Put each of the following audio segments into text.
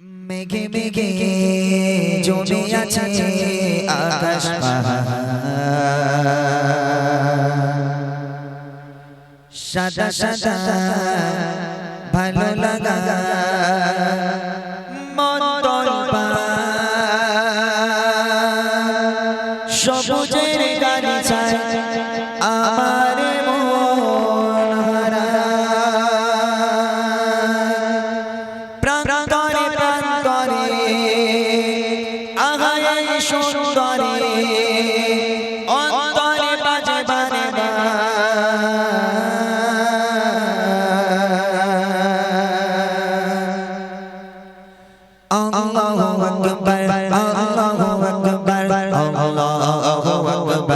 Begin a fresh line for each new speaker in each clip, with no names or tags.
মেঘে মেঘে জমে আছে আকাশ সাদা সাদা ভালো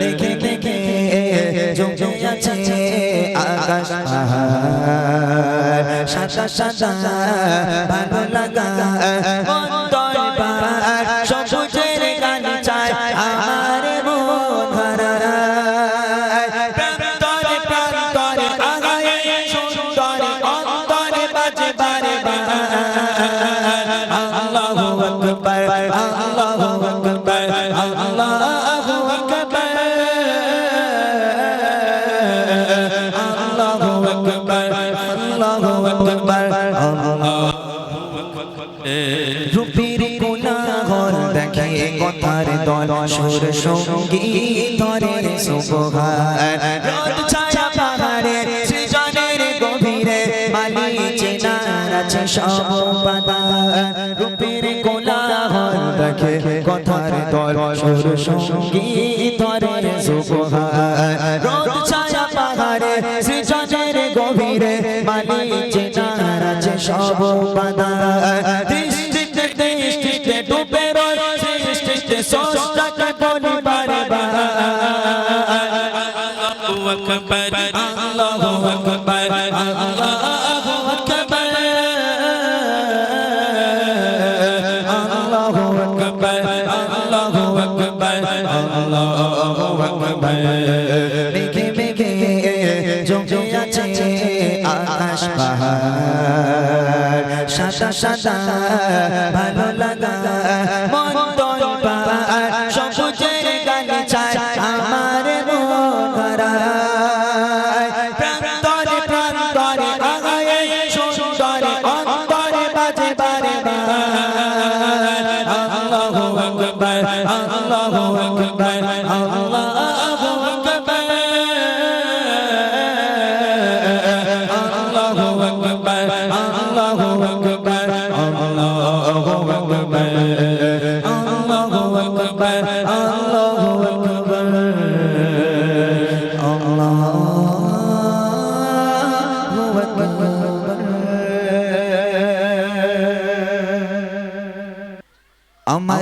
দেখে দেখে সাদা সাদা সুর সঙ্গীতরে সুবহান ছায়া পাহাড়ে, সৃজনের গভীরে মালি চেনা আছে সব বাদান রূপের কোলাহল দেখে কথার দশর সঙ্গী ধরে সুবহান রাত ছায়া পাহাড়ে, সৃজনের গভীরে মালি চেনা আছে সব বাদান সাদা ভালো লাগা।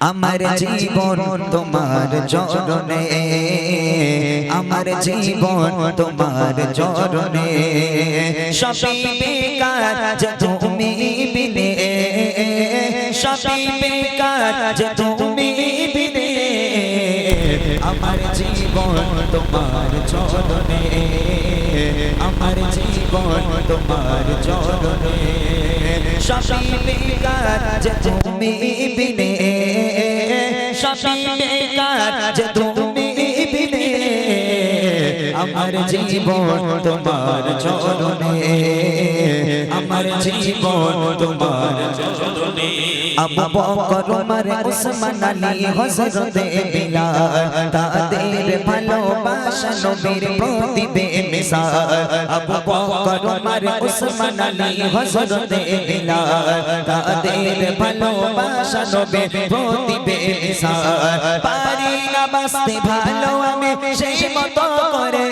আমার জীবন তোমার চরণে আমার জীবন তোমার চরণে সবই বেকার যে তুমি বিনে। সবই বেকার যে তুমি বিনে। আমার জীবন তোমার চরণে আমার জীবন তোমার চরণে। বেকার যে তুমি বিনে। বেকার যে তুমি বিনে। আমার জীবন তোমার চরণে। আমার জীবন তোমার চরণে। আবু বকর, উমর, উসমান আলী, হযরত বিলাল, তাদের ভালোবাসা নবীর প্রতিবে মিসাল আবু বকর, উমর, উসমান আলী, হযরত বিলাল, তাদের ভালোবাসা নবীর প্রতিবে মিসাল পারি না বাসতে ভালো আমি সেই মতো করে।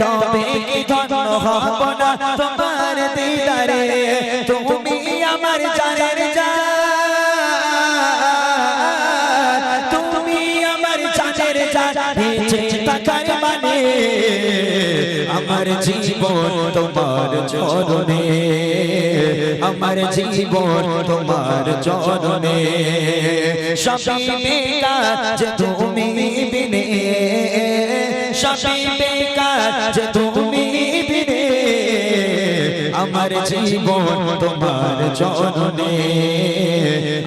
তবে কি ধন্য হব না তোমার দিদারে? নিচে মানে আমার জীবন তোমার চরণে আমার জীবন তোমার চরণে। সবই তুমি বিনে আমার জীবন তোমার চরণে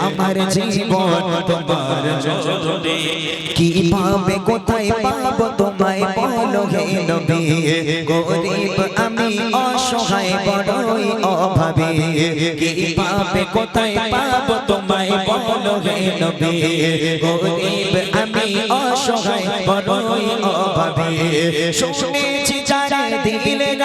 আমার জীবন তোমার চরণে কি পাবে, কোথায় পাবো, তোমায় বলো হে নবী। গরিব আমি, অসহায়, বড়ই অভাবী। কি পাবে, কোথায় পাবো, তোমায় বলো হে নবী। গরিব আমি, অসহায়, বড়ই অভাবী। যারা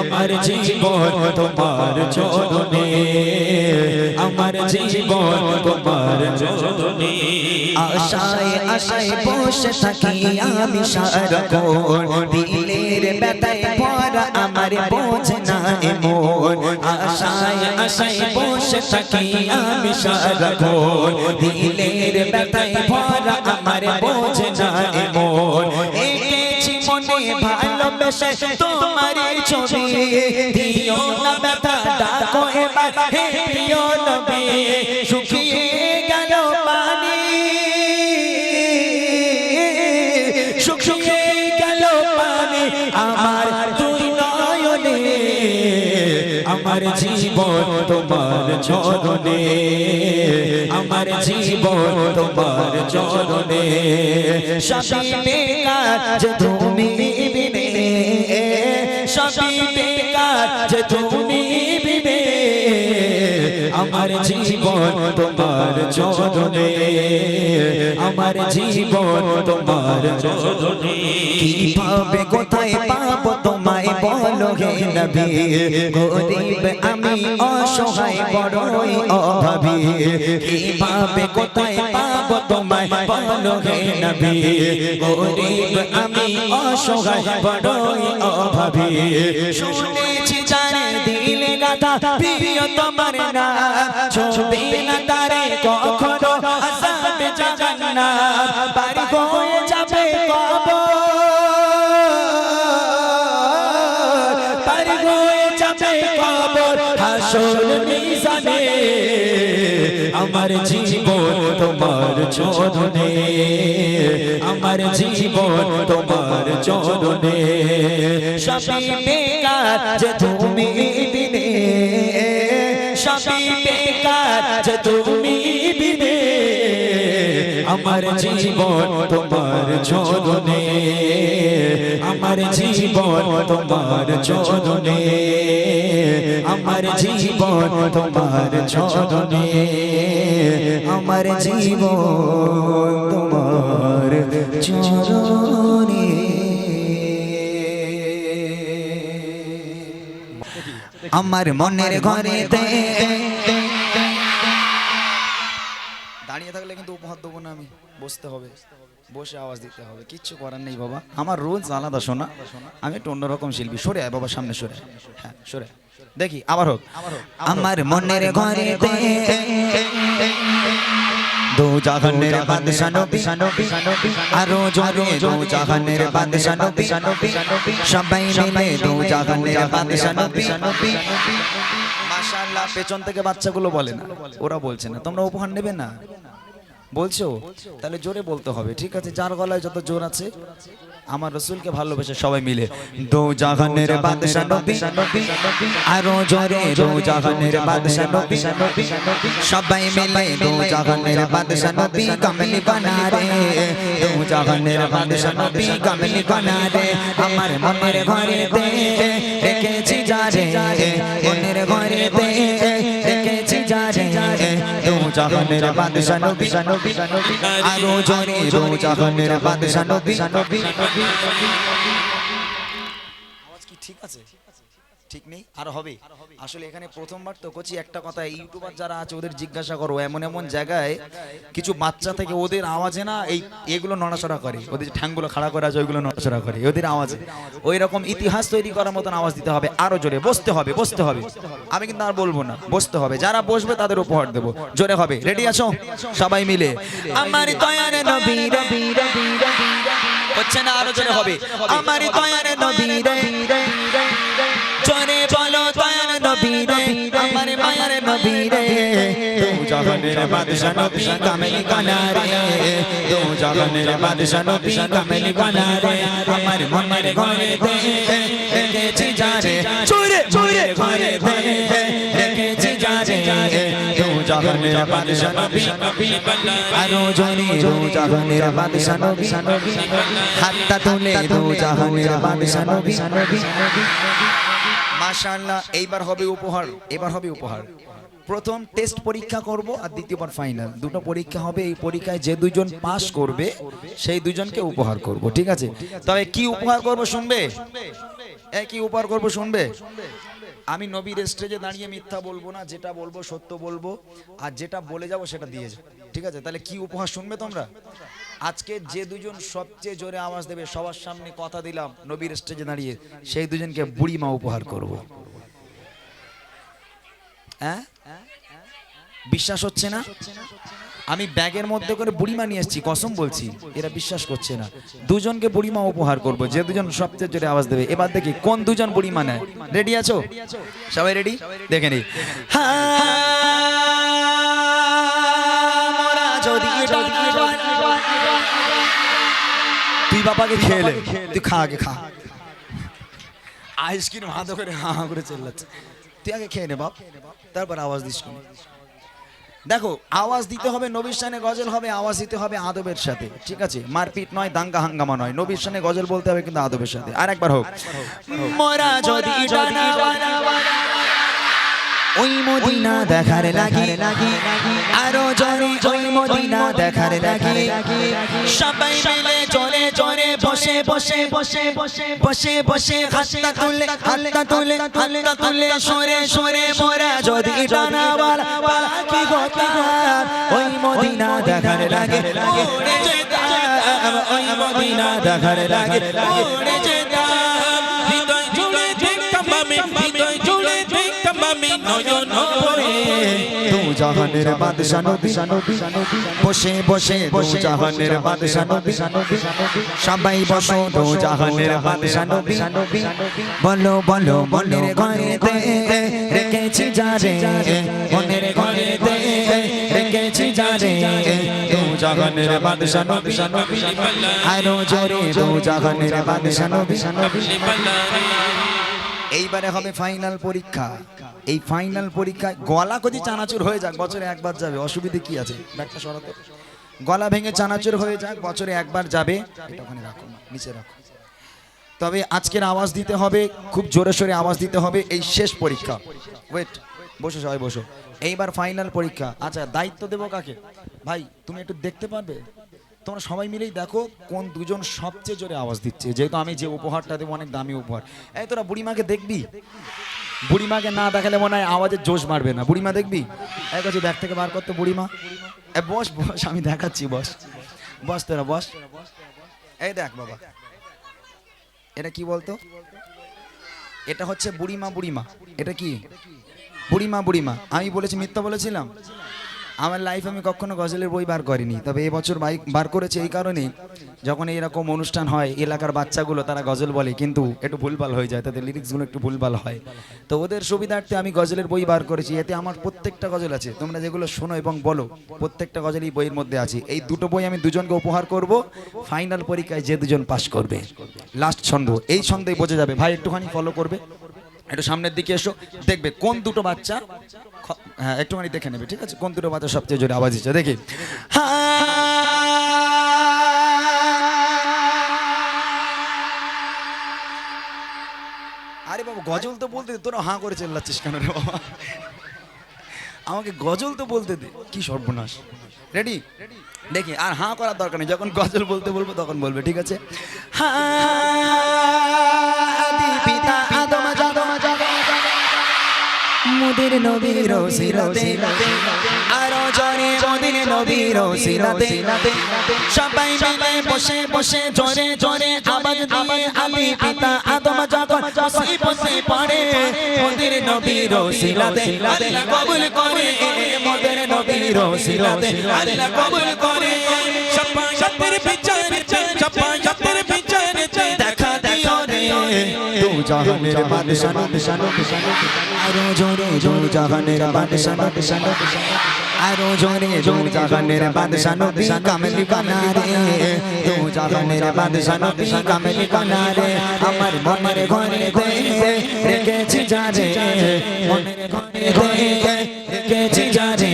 আমার জীবন তোমার চরণে, আমার জীবন তোমার চরণে। আশায় আশায় বসে থাকি আমি সারাক্ষণ দিলের আমার না আশায় আশায় বসে থাকি আমি দিলের আমার বোঝ ভালোবেসে তোমার ছবি। দিও না ব্যথা, ডাকো এবার। হে প্রিয় নবী, শুকিয়ে গেল পানি। গেল পানি আমার আমার জীবন তোমার চরণে। আমার জীবন তোমার চরণে। যে তুমি তুমি বিনে আমার জীবন তোমার চরণে, আমার জীবন তোমার চরণে। কীভাবে কোথায় পাবো, তোমায় বলো হে নবী। গরিব আমি, অসহায়, বড়ই অভাবী। কীভাবে কোথায় পাবো, তোমায় বলো হে নবী। গরিব আমি, অসহায়, বড়ই অভাবী। জানে গাথা প্রিয় তোমার না। ছবি না তারে কখনো আসাবে জাগান্না বাড়ি হয়ে যাবে কবর। পারি হয়ে হাসর মিজানে। আমার জীবন তোমার চরণে, আমার জীবন তোমার চরণে। সবই বেকার যে তুমি বিনে সবই বেকার যে তুমি বিনে আমার জীবন তোমার চরণে আমার জীবন তোমার চরণে আমার জীবন তোমার চরণে আমার জীবন তোমার চরণে আমার মনের ঘরে
দাঁড়িয়ে থাকলে কিন্তু উপহার দেবো না আমি। বসতে হবে। বসে আওয়াজ দিতে হবে। কিচ্ছু করার নেই বাবা। আমার রোজ আলাদা শোনা। আমি একটু অন্যরকম শিল্পী। সরে আয় বাবা সামনে সরে। হ্যাঁ সরে। দেখি আবার হোক।
আমার মনের ঘরে জাহানের বাদশা নবী আরও জোরে দু জাহানের বাদশা নবী সবাই মিলে দু জাহানের বাদশা নবী
মাশাআল্লাহ পেছন থেকে বাচ্চাগুলো বলে না ওরা বলছে না। তোমরা উপহার নেবে না? বলছো? তাহলে জোরে বলতে হবে, ঠিক আছে? যার গলায় যত জোর আছে, আমার রসুলকে ভালোবেসে সবাই মিলে।
দু জাহানের বাদশা নবী, আরও জোরে দু জাহানের বাদশা নবী, সবাই মিলে দু জাহানের বাদশা নবী কমলি বানা রে দু জাহানের বাদশা নবী কমলি বানা রে আমার মনের ঘরে দে রেখেছি জাহানের বাদশা নবী আরও জোরে দু জাহানের বাদশা নবী
আওয়াজ কি ঠিক আছে ঠিক নেই? আর হবে? আসলে এখানে প্রথমবার তো কচি একটা কথা ইউটিউবার যারা আছে ওদের জিজ্ঞাসা করো এমন এমন জায়গায় কিছু বাচ্চা থেকে ওদের আওয়াজে না এই এগুলো নড়াচড়া করে ওদের যে ঠ্যাংগুলো খাড়া করা আছে ওইগুলো নড়াচড়া করে ওদের আওয়াজে। ওই রকম ইতিহাস তৈরি করার মতন আওয়াজ দিতে হবে আরও জোরে বসতে হবে বসতে হবে। আমি কিন্তু আর বলব না বসতে হবে যারা বসবে তাদের উপহার দেবো। জোরে হবে রেডি আছো? সবাই মিলে।
আমার দয়ার নবী রবি রবি রবি
হচ্ছে না আরও জোরে হবে।
আমার দয়ার নবী রে জোরে বলো দয়ার নবী রে আমার মায়ার নবী রে জাহানের বাদশা নবী কামেলি কানা রে দু জাহানের বাদশা নবী কামেলি কানা রে আমার মনের ঘরে দে রেখেছি যা রে। চুরে চুরে ঘরে দে রেখেছি যা রে। দু জাহানের বাদশা নবী আরও দু জাহানের বাদশা নবী হাতটা তুলে দু জাহানের বাদশা নবী।
মাশাআল্লাহ, এইবার হবে উপহার, এবার হবে উপহার। প্রথম টেস্ট পরীক্ষা করব আর দ্বিতীয়বার ফাইনাল দুটো পরীক্ষা হবে, এই পরীক্ষায় যে দুজন পাস করবে, সেই দুজনকে উপহার করব, ঠিক আছে? তবে কি উপহার করব শুনবে? এ কি উপহার করব শুনবে? আমি নবীর স্টেজে দাঁড়িয়ে মিথ্যা বলব না, যেটা বলব সত্য বলব, আর যেটা বলে যাব সেটা দিয়ে যাব, ঠিক আছে? তাহলে কি উপহার শুনবে তোমরা? আজকে যে দুজন সবচেয়ে জোরে আওয়াজ দেবে সবার সামনে কথা দিলাম নবীর স্টেজে দাঁড়িয়ে সেই দুজনকে বুড়ি মা উপহার করব। হ্যাঁ বিশ্বাস হচ্ছে না? আমি ব্যাগের মধ্যে করে বুড়িমা নিয়ে এসেছি কসম বলছি এরা বিশ্বাস করছে না। দুজনকে বুড়িমা উপহার করব যে দুজন সবচেয়ে জোরে আওয়াজ দেবে। এবার দেখি কোন দুজন বুড়িমা নেয়। রেডি আছো? সবাই রেডি দেখে নি। তুই বাবাকে খেলে তুই খা আগে খা। আইসক্রিম হাতে করে হা হা করে চেল্লাচ্ছে। তুই আগে খেয়ে নে বাপ। তারপর আওয়াজ দিস। দেখো আওয়াজ দিতে হবে নবীর সানে গজল হবে আওয়াজ দিতে হবে আদবের সাথে। ঠিক আছে? মারপিট নয় দাঙ্গা হাঙ্গামা নয়। নবীর সানে গজল বলতে হবে কিন্তু আদবের সাথে। আর একবার হোক।
মোরা যদি ওই মদিনা দেখার লাগে আরও জোরে ওই মদিনা দেখার লাগে। সবাই মিলে জোরে জোরে বসে বসে বসে বসে বসে বসে হাতটা তুলে হাতটা তুলে হাতটা তুলে সরে সরে মোরা যদি ডানাওয়ালা পাখি গোতা ওই মদিনা দেখার লাগে। ওই মদিনা দেখার লাগে।
হৃদয় জুড়ে দেখতাম আমি নয়ন ভরে
তু জাহানের বাদশা নবী। বসে বসে দু জাহানের বাদশা নবী। সবাই বসো দু জাহানের বাদশা নবী। বলো বলো মনের ঘরেতে রেখেছি যারে। মনের ঘরেতে রেখেছি যারে। দু বাদশা নবী। আরও জোরে দু জাহানের বাদশা নবী।
এইবারে হবে ফাইনাল পরীক্ষা। এই ফাইনাল পরীক্ষায় গলা যদি চানাচুর হয়ে যাক, বছরে একবার যাবে, অসুবিধে কি আছে? ব্যাগটা সরাতে গলা ভেঙে চানাচুর হয়ে যাক, বছরে একবার যাবে। এটা ওখানে রাখো, নিচে রাখো। তবে আজকের আওয়াজ দিতে হবে, খুব জোরে সোরে আওয়াজ দিতে হবে এই শেষ পরীক্ষা। ওয়েট বসো সবাই, বসো। এইবার ফাইনাল পরীক্ষা। আচ্ছা দায়িত্ব দেবো কাকে? ভাই, তুমি একটু দেখতে পারবে? তোমরা সবাই মিলেই দেখো কোন দুজন সবচেয়ে জোরে আওয়াজ দিচ্ছে। যেহেতু আমি যে উপহারটা দেবো, অনেক দামি উপহার। এই, তোরা বুড়িমাকে দেখবি? বুড়িমাকে না দেখালে মনে হয় আওয়াজের জোশ মারবে না। বুড়িমা দেখবি? এক কাছে ব্যাগ থেকে বার করতো বুড়িমা। এ বস বস, আমি দেখাচ্ছি, বস। বস তোরা, বস। এই দেখ বাবা। এটা কি বলতো? এটা হচ্ছে বুড়িমা বুড়িমা। এটা কি? বুড়িমা বুড়িমা। আমি বলেছি, মিথ্যা বলেছিলাম? আমার লাইফ আমি কখনো গজলের বই বার করিনি। তবে এবছর বাইক বার করেছে এই কারণে যখন এইরকম অনুষ্ঠান হয়, এলাকার বাচ্চাগুলো তারা গজল বলে, কিন্তু একটু ভুলভাল হয়ে যায়, তাদের লিরিক্সগুলো একটু ভুলভাল হয়। তো ওদের সুবিধার্থে আমি গজলের বই বার করেছি, এতে আমার প্রত্যেকটা গজল আছে। তোমরা যেগুলো শোনো এবং বলো, প্রত্যেকটা গজল এই বইয়ের মধ্যে আছে। এই দুটো বই আমি দুজনকে উপহার করব ফাইনাল পরীক্ষায় যে দুজন পাস করবে লাস্ট ছন্দ, এই ছন্দেই বোঝা যাবে। ভাই, একটুখানি ফলো করবে। একটু সামনের দিকে এসো। দেখবে কোন দুটো বাচ্চা হ্যাঁ একটুখানি দেখে নেবে, ঠিক আছে? কোন দুটো বাচ্চা সবচেয়ে জোরে আওয়াজ দিচ্ছে? দেখি। আরে বাবা, গজল তো বলতে দে, তোরা হাঁ করে চেল্লাচ্ছিস কেন রে বাবা? আমাকে গজল তো বলতে দে, কি সর্বনাশ। রেডি দেখি, আর হাঁ করার দরকার নেই, যখন গজল বলতে বলব তখন বলবে, ঠিক আছে? আদি মুদির নবীর সিরাতে আরও জরে মুদির নবীর সিরাতে সবাই মিলে বসে বসে, জোরে জোরে আওয়াজ দিয়ে আদি পিতা আদম যখন বসে বসে পড়ে। মুদির নবীর সিরাতে আল্লাহ কবুল করে মুদির নবীর সিরাতে আল্লাহ কবুল করে সবাই সবার বিচারে
সবার জাহানের বাদশা নবী আরও জোরে জোর জাহানের বাদশা নবী আরও জোরে জোর জাহানের বাদশা নবী কামলি বানারে দু জাহানের বাদশা নবী কামলি বানারে আমার মনের ঘরে রেখেছি যারে মনের ঘরে রেখেছি যারে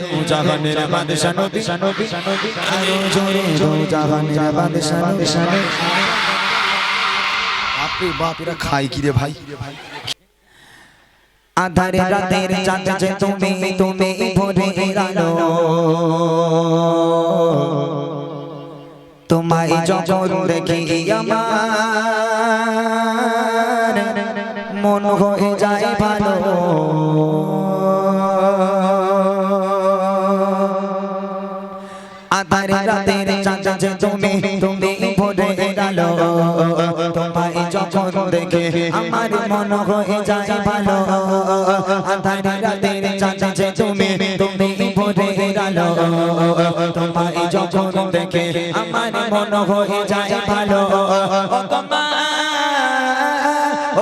দু জাহানের বাদশা নবী আরও জোরে জোর জাহানের বাদশা নবী
বাপরে বাপ এরা খায় কি রে ভাই?
আধারে রাতের চাঁদ যে তুমি তুমি ভরে আলো তোমায় যখন দেখি আমার মন হয়ে যায় ভালো। মন হয়ে যায় ভালো। আধারে রাতের চাঁদ তুমি তুমি ভরে আলো তোমায় যখন দেখে আমার মন হয়ে যায় ভালো। ও গো মা,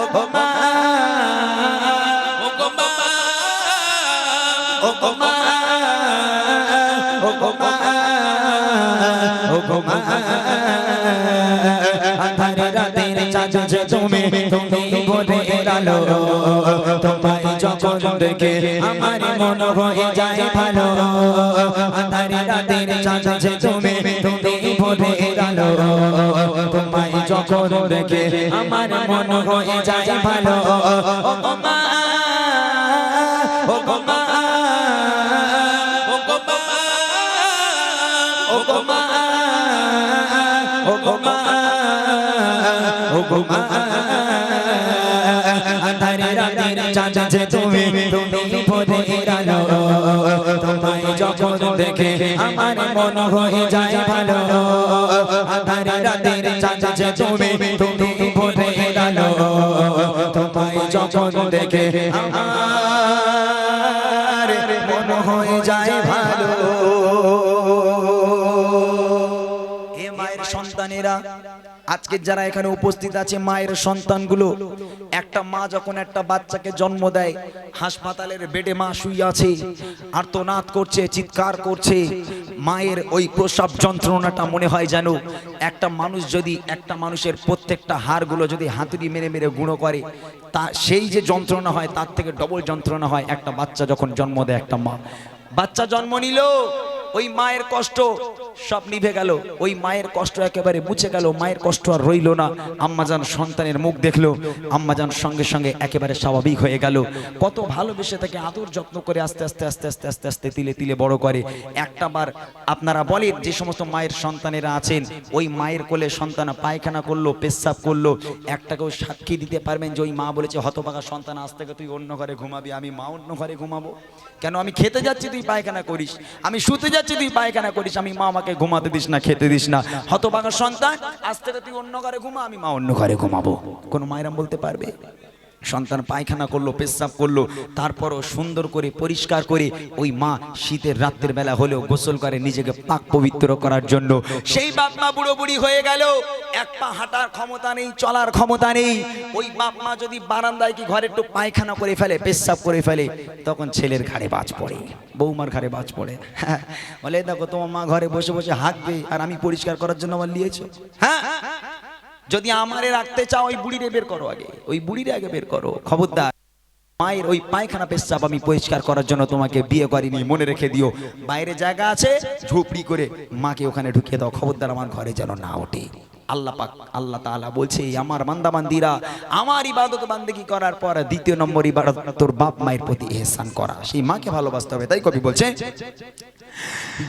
ও গো ও গো ও গো ও গো ও গো মা। আধারে রাতের যে তুমি আলো তোমায় যখন দেখে আমার মন হয়ে যায় ভালো। আধারে রাতের চাঁদ তুমি তুমি ভরে আলো তোমায় যখন দেখে আমার মন হয়ে যায় ভালো। ও মা ও মা, ও গো যে তুমি তুমি। ভরে গেলো তোমায় যখন দেখে আমার মন হয়ে যায় ভালো। আধার রাতের চাঁদ তুমি। তুমি ভরে গেলো তোমায় যখন দেখে আমার
আজকে যারা এখানে উপস্থিত আছে মায়ের সন্তানগুলো, একটা মা যখন একটা বাচ্চাকে জন্ম দেয়, হাসপাতালের বেডে মা শুয়ে আছে, আর্তনাদ করছে, চিৎকার করছে, মায়ের ওই প্রসব যন্ত্রণাটা মনে হয় যেন একটা মানুষ যদি, একটা মানুষের প্রত্যেকটা হাড়গুলো যদি হাতুড়ি মেরে মেরে গুঁড়ো করে, তা সেই যে যন্ত্রণা হয়, তার থেকে ডবল যন্ত্রণা হয় একটা বাচ্চা যখন জন্ম দেয় একটা মা। বাচ্চা জন্ম নিল। ওই মায়ের কষ্ট সব নিভে গেল। ওই মায়ের কষ্ট একেবারে মুছে গেল। মায়ের কষ্ট আর রইল না। আম্মাজান সন্তানের মুখ দেখল। আম্মাজান সঙ্গে সঙ্গে একেবারে স্বাভাবিক হয়ে গেল। কত ভালোবেসে তাকে আদর যত্ন করে আস্তে আস্তে আস্তে আস্তে আস্তে আস্তে তিলে তিলে বড় করে। একটা বার আপনারা বলেন, যে সমস্ত মায়ের সন্তানেরা আছেন, ওই মায়ের কোলে সন্তান পায়খানা করল, পেশাব করল একটাকেও সাক্ষী দিতে পারবেন যে ওই মা বলেছে, হতভাগা সন্তান, আজ থেকে তুই অন্য ঘরে ঘুমাবি, আমি মা অন্য ঘরে ঘুমাবো। কেন? আমি খেতে যাচ্ছি, তুই পায়খানা করিস। আমি শুতে যাচ্ছি তুই পায়খানা করিস, আমি মা আমাকে ঘুমাতে দিস না, খেতে দিস না। হতভাগা সন্তান, আজ থেকে তুই অন্য ঘরে ঘুমা, আমি মা অন্য ঘরে ঘুমাবো। কোনো মায়েরাম বলতে পারবে? সন্তান পায়খানা করল, পেশাব করল, তারপরও সুন্দর করে, পরিষ্কার করে ওই মা শীতের রাত্রের বেলা হলেও গোসল করে নিজেকে পাক পবিত্র করার জন্য। সেই বাপ মা বুড়ো বুড়ি হয়ে গেল, এক পা হাঁটার ক্ষমতা নেই, চলার ক্ষমতা নেই। ওই বাপ মা যদি বারান্দায় কি ঘরে একটু পায়খানা করে ফেলে, পেশাব করে ফেলে, তখন ছেলের ঘাড়ে বাজ পড়ে, বৌমার ঘাড়ে বাজ পড়ে। বলে, দেখো, তোমার মা ঘরে বসে বসে হাঁকবে আর আমি পরিষ্কার করার জন্য আমার নিয়েছো। হ্যাঁ? যদি আমারে রাখতে চাও, ওই বুড়িরে বের করো আগে। ওই বুড়িরে আগে বের করো। খবরদার, মায়ের ওই পায়খানা পেশাব আমি পরিষ্কার করার জন্য তোমাকে বিয়ে করিনি, মনে রেখে দিও। বাইরে জায়গা আছে, ঝুপড়ি করে মাকে ওখানে ঢুকিয়ে দাও। খবরদার, আমার ঘরে যেন না ওঠে। আল্লাহ পাক, আল্লাহ তাআলা বলছে আমার বান্দা বান্দিরা আমার ইবাদত বান্দেগি করার পর দ্বিতীয় নম্বর ইবাদত তোর বাপ মায়ের প্রতি এহসান করা। সেই মাকে ভালোবাসতে হবে, তাই কবি বলছে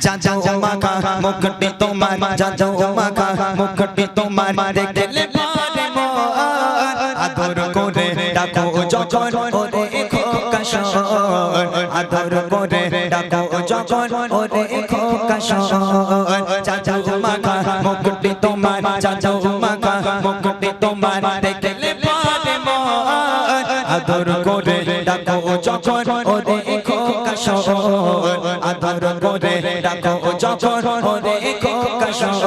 যা যা মাকা মুখটি তোমার যা যা মাকা মুখটি তোমার, দেখলে পারে মন। আদর করে ডাকো যখন ওরে খোকা শোন। আদর করে ডাকো যখন ওরে খোকা শোন। যা যা মাকা মুখটি তোমার যা মাখা মাকা মুখটি তোমার দেখলে পারে মন। আদর করে ডাকো যখন ওরে খোকা শোন আদর করে ডাকো যখন ওরে খোকা শোন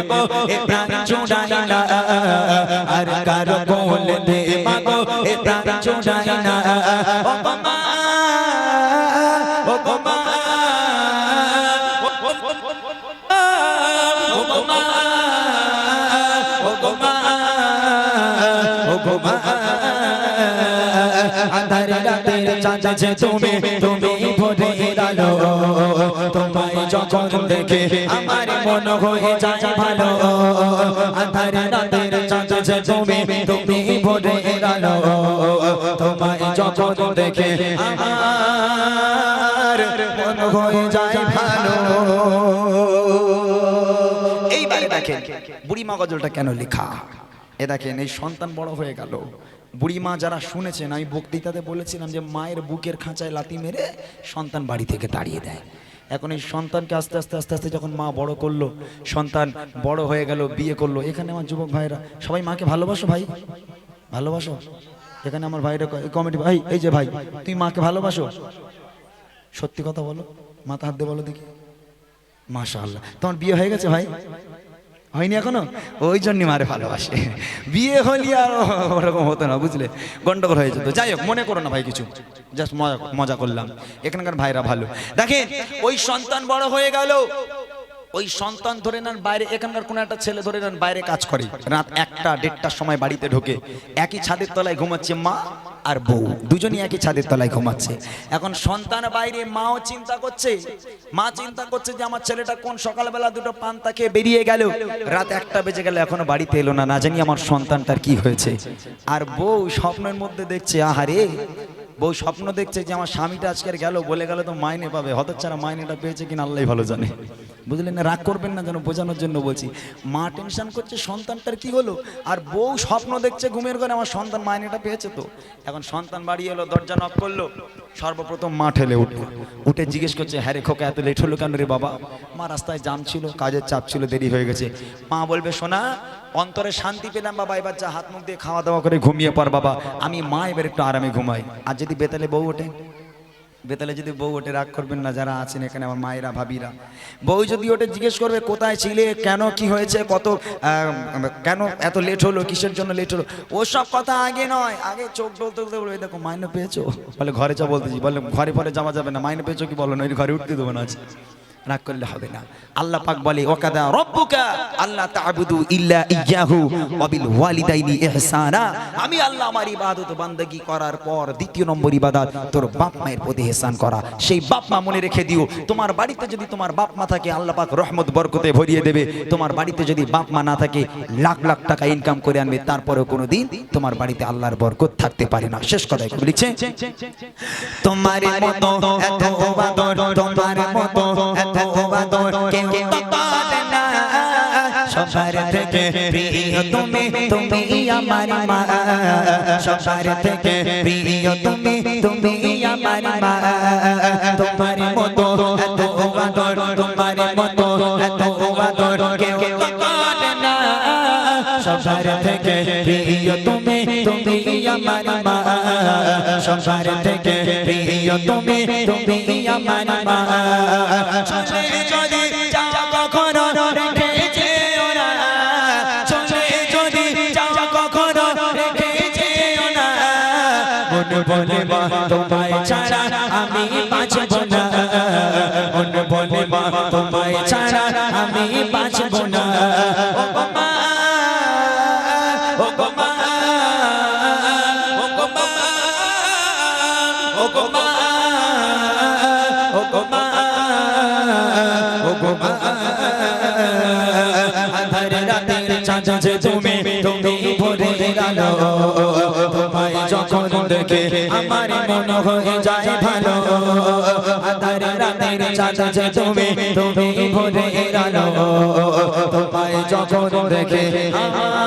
দে মাগো, এ প্রাণ জুড়াই না। আর কার কোল দে মাগো, এ প্রাণ জুড়াই না। ও বাবা ও বাবা আধারে রাতের চাঁদা যে তুমি তুমি ভরে আলো যখন দেখে আমার মন হয়ে যায় ভালো, আধারে রাতের চাঁদা যে তুমি তুমি ভরে আলো তোমায় যখন দেখে আমার মন হয়ে যায় ভালো। এইবারে দেখেন, বুড়িমা গজলটা কেন লেখা? এ দেখেন, এই সন্তান বড় হয়ে গেল। বুড়িমা যারা শুনেছেন, আমি বক্তৃতাতে বলেছিলাম যে মায়ের বুকের খাঁচায় লাতি মেরে সন্তান বাড়ি থেকে তাড়িয়ে দেয়। এখন এই সন্তানকে আস্তে আস্তে আস্তে আস্তে যখন মা বড় করল, সন্তান বড় হয়ে গেল, বিয়ে করল, এখানে আমার যুবক ভাইরা সবাই মাকে ভালোবাসো ভাই? ভালোবাসো? এখানে আমার ভাইরা কমেডি ভাই, এই যে ভাই তুই মাকে ভালোবাসো? সত্যি কথা বলো, মাথা হাত দিয়ে বলো দেখি। মাশাআল্লাহ। তোমার বিয়ে হয়ে গেছে ভাই? হয়নি এখনও? ওই জন্যই মারে ভালোবাসে। বিয়ে হলি আর ওরকম হতো না, বুঝলে? গন্ডগোল হয়ে যেত। যাই হোক, মনে করো না ভাই কিছু। জাস্ট মজা মজা করলাম। এখানকার ভাইরা ভালো। দেখেন, ওই সন্তান বড় হয়ে গেল। ওই সন্তান ধরে নেন বাইরে, এখানকার কোনো একটা ছেলে ধরে নেন বাইরে কাজ করে। রাত একটা, দেড়টার সময় বাড়িতে ঢোকে। একই ছাদের তলায় ঘুমাচ্ছে মা আর বউ। দুজনই একই ছাদের তলায় ঘুমাচ্ছে। এখন সন্তান বাইরে, মাও চিন্তা করছে। মা চিন্তা করছে যে আমার ছেলেটা কোন সকালবেলা দুটো পান্তা খেয়ে বেরিয়ে গেল। রাত একটা বেজে গেল, এখনও বাড়িতে এলো না। না জানি আমার সন্তানটার কি হয়েছে। আর বউ স্বপ্নের মধ্যে দেখছে, আহারে বউ স্বপ্ন দেখছে যে আমার স্বামীটা আজকের গেল, বলে গেল তো মাইনে পাবে। হতচ্ছাড়া মাইনেটা পেয়েছে কিনা আল্লাহ ভালো জানে।
বুঝলেন না, রাগ করবেন না যেন, বোঝানোর জন্য বলছি। মা টেনশন করছে, সন্তানটার কি হলো? আর বউ স্বপ্ন দেখছে, ঘুমের ঘরে আমার সন্তান মাইনেটা পেয়েছে তো। এখন সন্তান বাড়ি এলো, দরজা নক করল, সর্বপ্রথম মা ঠেলে উঠল। উঠে জিজ্ঞেস করছে হ্যাঁ রে খোকা, এত লেট হলো কেন রে বাবা? মা রাস্তায় জাম ছিল, কাজের চাপ ছিল, দেরি হয়ে গেছে। মা বলবে, শোনা, অন্তরে শান্তি পেলাম বাবা, এবার যা হাত মুখ দিয়ে খাওয়া দাওয়া করে ঘুমিয়ে পর বাবা। আমি মা, এবার একটু আরামে ঘুমাই। আর বেতালে বউ ওঠে, বেতালে যদি বউ ওঠে, রাগ করবেন না যারা আছেন এখানে আমার মায়েরা, ভাবিরা। বউ যদি ওঠে, জিজ্ঞেস করবে, কোথায় ছিলে, কেন, কি হয়েছে, কত কেন এত লেট হলো, কিসের জন্য লেট হলো? ওসব কথা আগে নয়, আগে চোখ ডলতে ডলতে বলবে দেখো, মাইনে পেয়েছ? বলে, ঘরে চা বলতেছি। বলে, ঘরে পরে যাওয়া যাবে না। মাইনে পেয়েছ কি বলো না? ওই ঘরে উঠতে দেবো না আজ রাগ করলে হবে না। আল্লাহ পাক বলে ওকাদা রব্বুকা আল্লাহ তা'বুদু ইল্লা ইয়াহু ওয়া বিল ওয়ালিদাইনি ইহসানা। আমি আল্লাহ আমার ইবাদত বান্দাগি করার পর দ্বিতীয় নম্বর ইবাদত, তোর বাপ মায়ের প্রতি ইহসান করা। সেই বাপ মা মনে রেখে দিও, তোমার বাড়িতে যদি তোমার বাপ মা থাকে, আল্লাহ পাক রহমত বরকতে ভরিয়ে দেবে। তোমার বাড়িতে যদি বাপ মা না থাকে, লাখ লাখ টাকা ইনকাম করে আনবে। তারপরেও কোনো দিন তোমার বাড়িতে আল্লাহর বরকত থাকতে পারে না। শেষ কথা কি লিখছে তোমার মতো এত তোমার মতো এত কেউ পারে না সবার থেকে প্রিয় তুমি তুমি আমার মা সবার থেকে প্রিয় তুমি তুমি আমার মা তোমার মতো তোমার মতো এত কেউ পারে না সবার থেকে প্রিয় তুমি তুমি আমার মা সবার থেকে প্রিয় তুমি তুমি আমার মা। চলে যদি যাও কখনো রেখে যেও না। চলে যদি যাও কখনো রেখে যেও না। মন বলে মা, তোমায় ছাড়া আমি বাঁচব না। মন বলে মা, তোমায় ছাড়া আমি বাঁচব যে তুমি তুমি ভরে গেল। তোমায় যখন দেখে আমার মন হয়ে যায় ভালো। আধার রাতের চাচাছে তুমি তুমি ভরে গেল। তোমায় যখন দেখে আমার